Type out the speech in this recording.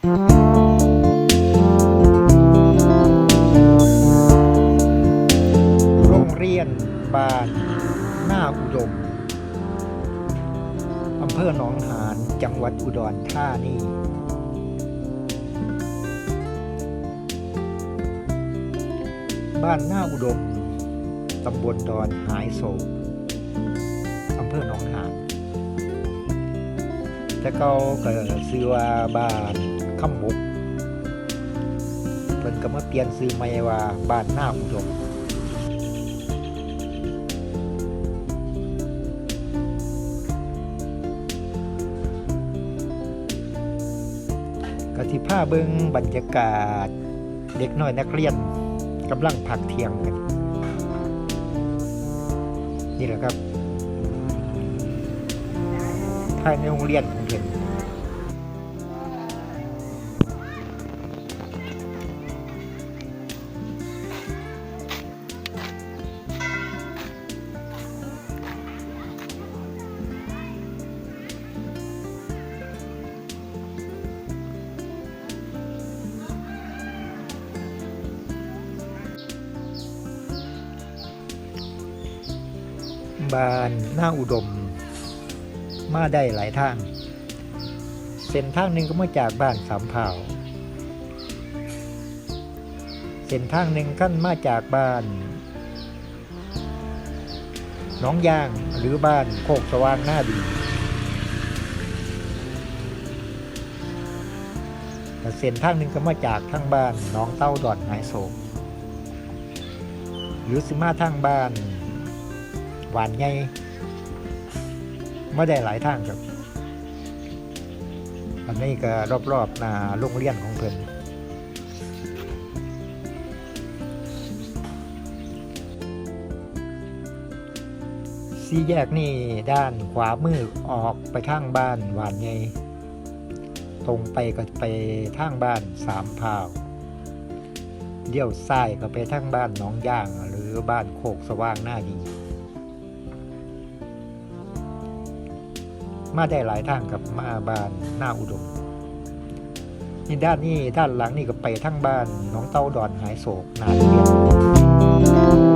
โรงเรียนบ้านหน้าอุดม อำเภอหนองหานจังหวัดอุดรธานีบ้านหน้าอุดม ตำบลดอนหายโศกอำเภอหนองหานแต่เขาก็ซื้อว่าบ้าน คำมุกเพิ่นก็มาเปลี่ยนซื้อใหม่ว่าบ้านหน้าอุดมกติผ้าเบิงบรรยากาศเด็กน้อยนักเรียนกำลังพักเทียงกัน นี่แหละครับภายในโรงเรียนของเพิ่น บ้านหน้าอุดม มาได้หลายทาง เส้นทางหนึ่งก็มาจากบ้านสามเผ่าเส้นทางหนึ่งขั้นมาจากบ้านน้องย่างหรือบ้านโคกสว่างหน้าดีแต่เส้นทางหนึ่งก็มาจากทางบ้านน้องเต้าดอนหายโศกหรือสิมาทางบ้าน หวานใหญ่ไม่ได้หลายทางครับ อันนี้ก็รอบๆหน้าโรงเรียนของเพิ่นสี่แยกนี่ด้านขวามือออกไปทางบ้านหวานใหญ่ตรงไปก็ไปทางบ้านสามพาวเลี้ยวซ้ายก็ไปทางบ้านหน้องย่าง หรือบ้านโคกสว่างหน้าดี มาได้หลายทางกับมาบานหน้าอุดมนี่ด้านนี้ด้านหลังนี่ก็ไปทั้งบ้านน้องเต้าดอนหายโศกนาเรียน